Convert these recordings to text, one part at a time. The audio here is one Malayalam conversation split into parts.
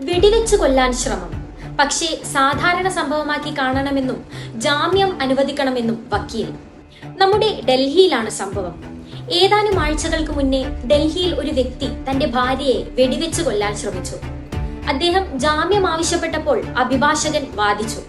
വെടിവെച്ചു കൊല്ലാൻ ശ്രമം. പക്ഷേ സാധാരണ സംഭവമാക്കി കാണണമെന്നും ജാമ്യം അനുവദിക്കണമെന്നും വക്കീൽ. നമ്മുടെ ഡൽഹിയിലാണ് സംഭവം. ഏതാനും ആഴ്ചകൾക്ക് മുന്നേ ഡൽഹിയിൽ ഒരു വ്യക്തി തന്റെ ഭാര്യയെ വെടിവെച്ച് കൊല്ലാൻ ശ്രമിച്ചു. അദ്ദേഹം ജാമ്യം ആവശ്യപ്പെട്ടപ്പോൾ അഭിഭാഷകൻ വാദിച്ചു.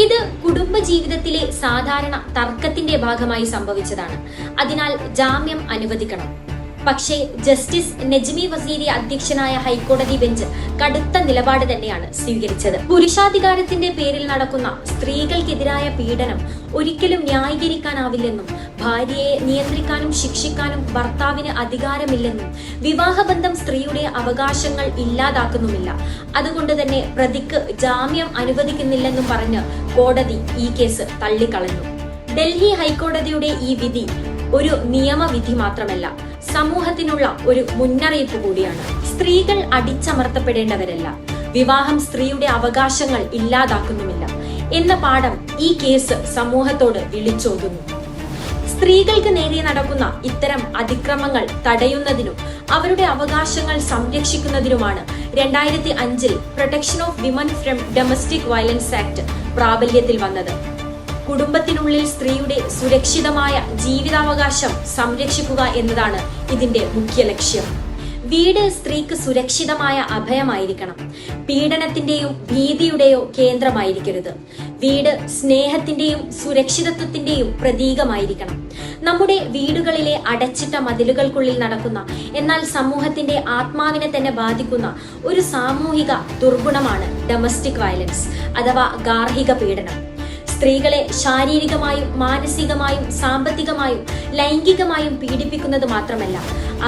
ഇത് കുടുംബ ജീവിതത്തിലെ സാധാരണ തർക്കത്തിന്റെ ഭാഗമായി സംഭവിച്ചതാണ്. അതിനാൽ ജാമ്യം അനുവദിക്കണം. പക്ഷേ ജസ്റ്റിസ് നജ്മി വസീരി അധ്യക്ഷനായ ഹൈക്കോടതി ബെഞ്ച് കടുത്ത നിലപാട് തന്നെയാണ് സ്വീകരിച്ചത്. പുരുഷാധികാരത്തിന്റെ പേരിൽ നടക്കുന്ന സ്ത്രീകൾക്കെതിരായ പീഡനം ഒരിക്കലും ന്യായീകരിക്കാനാവില്ലെന്നും ഭാര്യയെ നിയന്ത്രിക്കാനും ശിക്ഷിക്കാനും ഭർത്താവിന് അധികാരമില്ലെന്നും വിവാഹബന്ധം സ്ത്രീയുടെ അവകാശങ്ങൾ ഇല്ലാതാക്കുന്നുമില്ല. അതുകൊണ്ട് തന്നെ പ്രതിക്ക് ജാമ്യം അനുവദിക്കുന്നില്ലെന്നും പറഞ്ഞ് കോടതി ഈ കേസ് തള്ളിക്കളഞ്ഞു. ഡൽഹി ഹൈക്കോടതിയുടെ ഈ വിധി ഒരു നിയമവിധി മാത്രമല്ല. സമൂഹത്തിനുള്ള ഒരു മുന്നറിയിപ്പ് കൂടിയാണ്. സ്ത്രീകൾ അടിച്ചമർത്തപ്പെടേണ്ടവരല്ല. വിവാഹം സ്ത്രീയുടെ അവകാശങ്ങൾ ഇല്ലാതാക്കുന്നുമില്ല. എന്ന പാഠം ഈ കേസ് സമൂഹത്തോട് വിളിച്ചോതുന്നു. സ്ത്രീകൾക്ക് നേരെ നടക്കുന്ന ഇത്തരം അതിക്രമങ്ങൾ തടയുന്നതിനും അവരുടെ അവകാശങ്ങൾ സംരക്ഷിക്കുന്നതിനുമാണ് രണ്ടായിരത്തി അഞ്ചിൽ protection of women from domestic violence act പ്രാബല്യത്തിൽ വന്നത്. കുടുംബത്തിനുള്ളിൽ സ്ത്രീയുടെ സുരക്ഷിതമായ ജീവിതാവകാശം സംരക്ഷിക്കുക എന്നതാണ് ഇതിന്റെ മുഖ്യ ലക്ഷ്യം. വീട് സ്ത്രീക്ക് സുരക്ഷിതമായ അഭയമായിരിക്കണം. പീഡനത്തിന്റെയും ഭീതിയുടെയോ കേന്ദ്രമായിരിക്കരുത്. വീട് സ്നേഹത്തിന്റെയും സുരക്ഷിതത്വത്തിന്റെയും പ്രതീകമായിരിക്കണം. നമ്മുടെ വീടുകളിലെ അടച്ചിട്ട മതിലുകൾക്കുള്ളിൽ നടക്കുന്ന എന്നാൽ സമൂഹത്തിന്റെ ആത്മാവിനെ തന്നെ ബാധിക്കുന്ന ഒരു സാമൂഹിക ദുർഗുണമാണ് ഡൊമസ്റ്റിക് വയലൻസ് അഥവാ ഗാർഹിക പീഡനം. സ്ത്രീകളെ ശാരീരികമായും മാനസികമായും സാമ്പത്തികമായും ലൈംഗികമായും പീഡിപ്പിക്കുന്നത് മാത്രമല്ല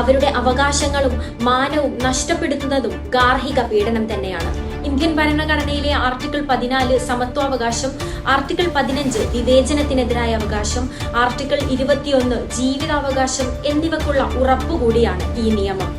അവരുടെ അവകാശങ്ങളും മാനവും നഷ്ടപ്പെടുത്തുന്നതും ഗാർഹിക പീഡനം തന്നെയാണ്. ഇന്ത്യൻ ഭരണഘടനയിലെ ആർട്ടിക്കിൾ പതിനാല് സമത്വാവകാശം ആർട്ടിക്കിൾ പതിനഞ്ച് വിവേചനത്തിനെതിരായ അവകാശം ആർട്ടിക്കിൾ ഇരുപത്തിയൊന്ന് ജീവിതാവകാശം എന്നിവക്കുള്ള ഉറപ്പുകൂടിയാണ് ഈ നിയമം.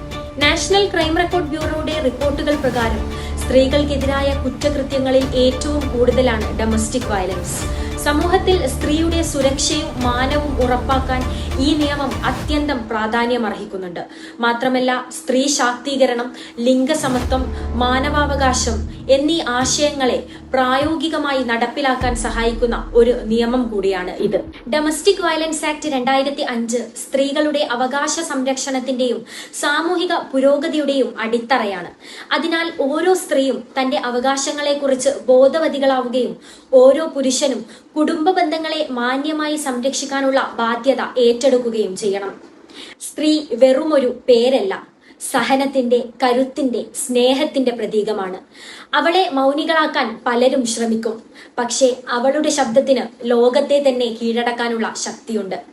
നാഷണൽ ക്രൈം റെക്കോർഡ് ബ്യൂറോയുടെ റിപ്പോർട്ടുകൾ പ്രകാരം സ്ത്രീകൾക്കെതിരായ കുറ്റകൃത്യങ്ങളിൽ ഏറ്റവും കൂടുതലാണ് ഡൊമസ്റ്റിക് വയലൻസ് സമൂഹത്തിൽ സ്ത്രീയുടെ സുരക്ഷയും മാനവും ഉറപ്പാക്കാൻ ഈ നിയമം അത്യന്തം പ്രാധാന്യമർഹിക്കുന്നുണ്ട്. മാത്രമല്ല സ്ത്രീ ശാക്തീകരണം ലിംഗസമത്വം മാനവാവകാശം എന്നീ ആശയങ്ങളെ പ്രായോഗികമായി നടപ്പിലാക്കാൻ സഹായിക്കുന്ന ഒരു നിയമം കൂടിയാണ് ഇത്. ഡൊമസ്റ്റിക് വയലൻസ് ആക്ട് രണ്ടായിരത്തി അഞ്ച് സ്ത്രീകളുടെ അവകാശ സംരക്ഷണത്തിന്റെയും സാമൂഹിക പുരോഗതിയുടെയും അടിത്തറയാണ്. അതിനാൽ ഓരോ സ്ത്രീയും തന്റെ അവകാശങ്ങളെക്കുറിച്ച് ബോധവതികളാവുകയും ഓരോ പുരുഷനും കുടുംബ ബന്ധങ്ങളെ മാന്യമായി സംരക്ഷിക്കാനുള്ള ബാധ്യത ഏറ്റെടുക്കുകയും ചെയ്യണം. സ്ത്രീ വെറുമൊരു പേരല്ല. സഹനത്തിന്റെ കരുത്തിന്റെ സ്നേഹത്തിന്റെ പ്രതീകമാണ്. അവളെ മൗനികളാക്കാൻ പലരും ശ്രമിക്കും. പക്ഷേ അവളുടെ ശബ്ദത്തിന് ലോകത്തെ തന്നെ കീഴടക്കാനുള്ള ശക്തിയുണ്ട്.